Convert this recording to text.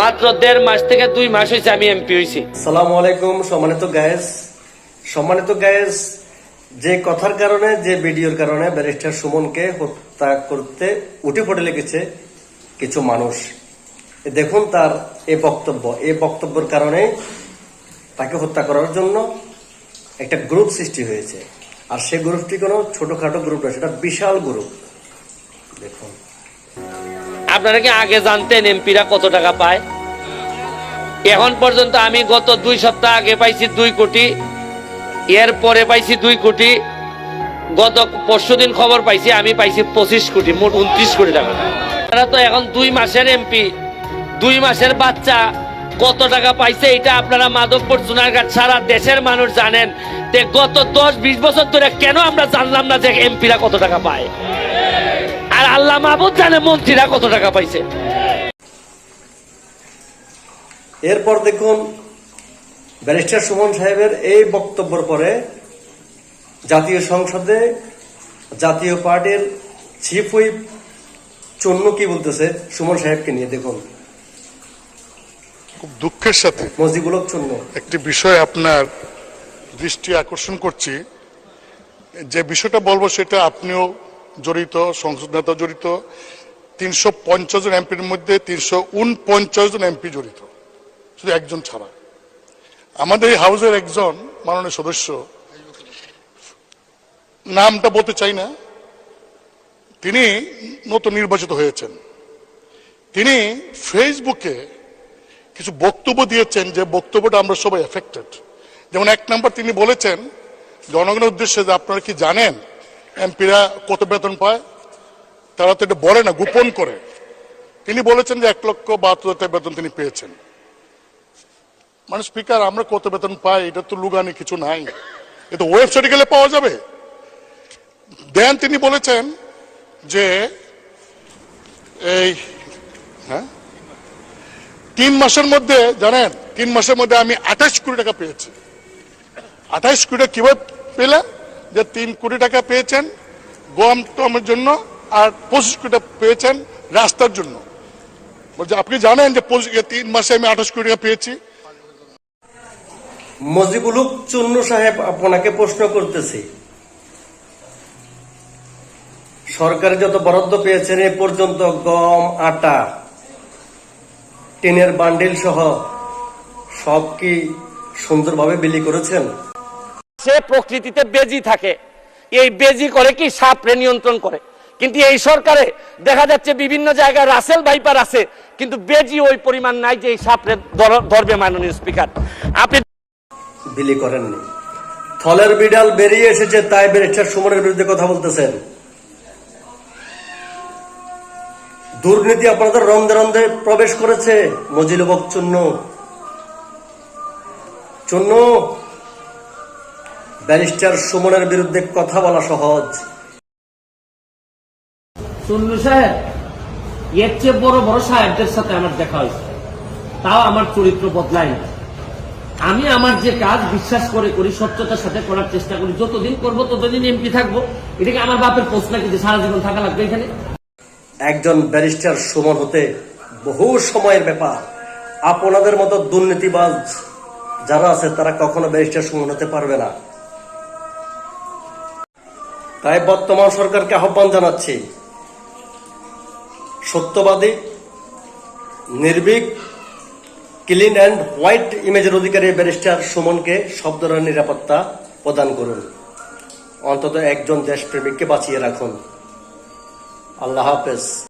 মাত্র দেড় মাস থেকে দুই মাস হয়েছে আমি এমপি হয়েছি। সালাম আলাইকুম, সম্মানিত গায়েস সম্মানিত গায়েস যে কথার কারণে, যে ভিডিওর কারণে ব্যারিস্টার সুমনকে হত্যা করতে উঠে পড়ে লেগেছে কিছু মানুষ। দেখুন তার এই বক্তব্য। এই বক্তব্যের কারণে তাকে হত্যা করার জন্য একটা গ্রুপ সৃষ্টি হয়েছে। আর সেই গ্রুপটি কোনো ছোটখাটো গ্রুপ না, সেটা বিশাল গ্রুপ দেখুন। আপনারা কি আগে জানতেন এমপিরা কত টাকা পায়? এখন পর্যন্ত আমি গত দুই সপ্তাহ আগে পাইছি দুই কোটি, এর পরে পাইছি দুই কোটি, গত পরশু দিন খবর পাইছি, আমি পাইছি পঁচিশ কোটি, মোট উনত্রিশ কোটি টাকা। তারা তো এখন দুই মাসের এমপি, দুই মাসের বাচ্চা, কত টাকা পাইছে এটা আপনারা মাধবপুর সোনারঘাট সারা দেশের মানুষ জানেন। তে গত দশ, বিশ বছর ধরে কেন আমরা জানলাম না যে এমপিরা কত টাকা পায়? আর আল্লাহ মাহবুদ জানে মন্ত্রীরা কত টাকা পাইছে। এরপর দেখুন ব্যারিস্টার সুমন সাহেবের এই বক্তব্যের পরে জাতীয় সংসদে জাতীয় পার্টির চিফ হুইপ চন্ন কি বলতেছে সুমন সাহেবকে নিয়ে দেখুন। খুব দুঃখের সাথে মজিবুল হক চন্ন। একটি বিষয় আপনার দৃষ্টি আকর্ষণ করছি। যে বিষয়টা বলব সেটা আপনিও জড়িত, সংসদ নেতা জড়িত, তিনশো পঞ্চাশ জন এমপির মধ্যে তিনশো উনপঞ্চাশ জন এমপি জড়িত, শুধু একজন ছাড়া। আমাদের এই হাউসের একজন মাননীয় সদস্য, নামটা বলতে চাই না, তিনি নতুন নির্বাচিত হয়েছেন। তিনি ফেসবুকে কিছু বক্তব্য দিয়েছেন যে বক্তব্যটা আমরা সবাই এফেক্টেড যেমন এক নম্বর তিনি বলেছেন, জনগণের উদ্দেশ্যে যে আপনারা কি জানেন এমপিরা কত বেতন পায়? তারা তো এটা বলে না, গোপন করে। তিনি বলেছেন যে এক লক্ষ বাহাত্তর হাজার বেতন তিনি পেয়েছেন। মানে স্পিকার, আমরা কত বেতন পাই? এটা তো লুগানি, কিছু নাই। এটা ওয়েবসাইটে গেলে পাওয়া যাবে। দেন তিনি বলেছেন যে এই হ্যাঁ? তিন মাসের মধ্যে, জানেন, তিন মাসের মধ্যে আমি আঠাশ কোটি টাকা পেয়েছি। আঠাশ কোটি টাকা কীভাবে পেলেন যে তিন কোটি টাকা পেয়েছেন গম টমের জন্য আর পঁচিশ কোটি টাকা পেয়েছেন রাস্তার জন্য। বলছে, আপনি জানেন যে তিন মাসে আমি আঠাশ কোটি টাকা পেয়েছি? মজিবুল চন্ন সাহেব আপনাকে প্রশ্ন করতেছি। সরকারি যত বরাদ্দ পেয়েছেন, এ পর্যন্ত গম, আটা, টিনের বান্ডিল সহ সব কি সুন্দরভাবে বিলি করেছেন? সে প্রকৃতিতে বেজি থাকে। এই বেজি করে কি সাপরে নিয়ন্ত্রণ করে? কিন্তু এই সরকারে দেখা যাচ্ছে বিভিন্ন জায়গায় রাসেল ভাইপার আছে, কিন্তু বেজি ওই পরিমাণ নাই যে এই সাপরে ধরবে মাননীয় স্পিকার। আপনি বিলি করেননি। থলের বিড়াল বেরিয়ে এসেছে, তাই ব্যারিস্টার সুমনের বিরুদ্ধে কথা বলতেছেন। দুর্নীতি আপনাদের রন্ধে রন্ধে প্রবেশ করেছে মজিলবক চূন্য চূন্য ব্যারিস্টার সুমনের বিরুদ্ধে কথা বলা সহজ। সুন্নু সাহেব এর চেয়ে বড় বড় সাহেবদের সাথে আমার দেখা হয়েছে। তাও আমার চরিত্র বদলাই না আমি আমার যে কাজ বিশ্বাস করে করি সত্যতার সাথে করার চেষ্টা করি যতদিন করব ততদিন এমপি থাকব। এটাকে আমার বাপের পোস্ট নাকি যে সারা জীবন থাকা লাগবে এখানে? একজন ব্যারিস্টার সুমন হতে বহু সময়ের ব্যাপার। আপনাদের মতো দুর্নীতিবাজ যারা আছে তারা কখনো ব্যারিস্টার সুমন হতে পারবে না। তাই বর্তমান সরকারকে আহ্বান জানাচ্ছি। সত্যবাদী, নির্ভীক, ক্লিন অ্যান্ড হোয়াইট ইমেজের অধিকারী ব্যারিস্টার সুমনকে সব ধরনের নিরাপত্তা প্রদান করুন। অন্তত একজন দেশপ্রেমিককে বাঁচিয়ে রাখুন। আল্লাহ হাফেজ।